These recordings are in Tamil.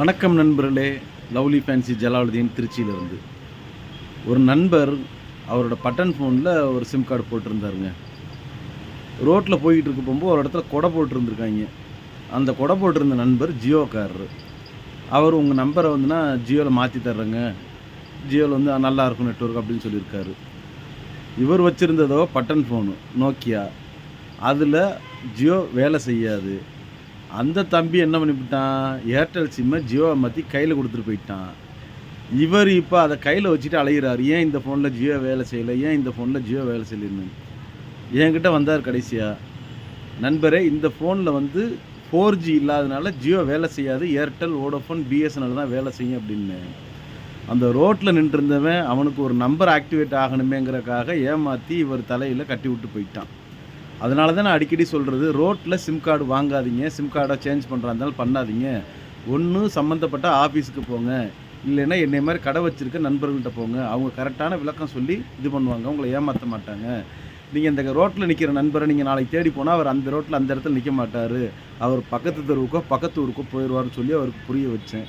வணக்கம் நண்பர்களே லவ்லி ஃபேன்சி ஜலாலுதீன் திருச்சியிலேருந்து. ஒரு நண்பர் அவரோட பட்டன் ஃபோனில் ஒரு சிம் கார்டு போட்டிருந்தாருங்க. ரோட்டில் போய்கிட்டு இருக்க போகும்போது ஒரு இடத்துல கொடை போட்டிருந்துருக்காங்க. அந்த கொடை போட்டிருந்த நண்பர் ஜியோக்காரர். அவர் உங்கள் நம்பரை வந்துன்னா ஜியோவில் மாற்றி தர்றேங்க. ஜியோவில் வந்து நல்லா இருக்கும் நெட்வொர்க் அப்படின்னு சொல்லியிருக்காரு. இவர் வச்சுருந்ததோ பட்டன் ஃபோனு நோக்கியா. அதில் ஜியோ வேலை செய்யாது. அந்த தம்பி என்ன பண்ணிவிட்டான்? ஏர்டெல் சிம்மை ஜியோவை மாற்றி கையில் கொடுத்துட்டு போயிட்டான். இவர் இப்போ அதை கையில் வச்சுட்டு அலைகிறார் ஏன் இந்த ஃபோனில் ஜியோ வேலை செய்யலை? ஏன் இந்த ஃபோனில் ஜியோ வேலை செய்யலைன்னு? என்கிட்ட வந்தார் கடைசியாக நண்பரே இந்த ஃபோனில் வந்து ஃபோர் ஜி இல்லாதனால ஜியோ வேலை செய்யாது. ஏர்டெல் ஓடோஃபோன் பிஎஸ்என்எல் தான் வேலை செய்யும் அப்படின்னு. அந்த ரோட்டில் நின்றுருந்தவன் அவனுக்கு ஒரு நம்பர் ஆக்டிவேட் ஆகணுமேங்கிறக்காக ஏமாற்றி இவர் தலையில் கட்டி விட்டு போயிட்டான். அதனால தான் நான் அடிக்கடி சொல்கிறது ரோட்டில் சிம் கார்டு வாங்காதீங்க சிம் கார்டை சேஞ்ச் பண்ணுறா இருந்தாலும் பண்ணாதீங்க. ஒன்று சம்மந்தப்பட்ட ஆஃபீஸுக்கு போங்க. இல்லைன்னா என்னை மாதிரி கடை வச்சுருக்க நண்பர்கள்ட்ட போங்க. அவங்க கரெக்டான விளக்கம் சொல்லி இது பண்ணுவாங்க. உங்களை ஏமாற்ற மாட்டாங்க. நீங்கள் இந்த ரோட்டில் நிற்கிற நண்பரை நீங்கள் நாளைக்கு தேடி போனால் அவர் அந்த ரோட்டில் அந்த இடத்துல நிற்க மாட்டார். அவர் பக்கத்து தெருவுக்கோ பக்கத்து ஊருக்கோ போயிடுவார்னு சொல்லி அவருக்கு புரிய வச்சேன்.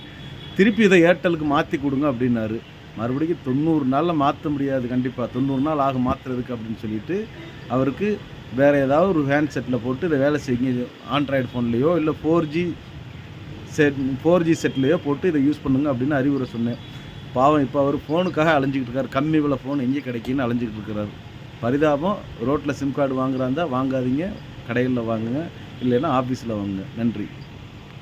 திருப்பி இதை ஏர்டெலுக்கு மாற்றி கொடுங்க அப்படின்னாரு. மறுபடியும் தொண்ணூறு நாளில் மாற்ற முடியாது கண்டிப்பாக தொண்ணூறு நாள் ஆகும் மாற்றுறதுக்கு அப்படின்னு சொல்லிட்டு அவருக்கு வேறு ஏதாவது ஒரு ஹேண்ட் செட்டில் போட்டு இதை வேலை செய்யுங்க. ஆண்ட்ராய்டு ஃபோன்லேயோ இல்லை four G set four G செட்லேயோ போட்டு இதை யூஸ் பண்ணுங்க அப்படின்னு அறிவுரை சொன்னேன். பாவம் இப்போ அவர் ஃபோனுக்காக அலைஞ்சிக்கிட்டு இருக்கார். கம்மி விலை ஃபோன் எங்கே கிடைக்குன்னு அலைஞ்சிக்கிட்டு இருக்கிறார். பரிதாபம் ரோட்டில் சிம் கார்டு வாங்குறாந்தா வாங்காதீங்க. கடைகளில் வாங்குங்க. இல்லைன்னா ஆஃபீஸில் வாங்குங்க. நன்றி.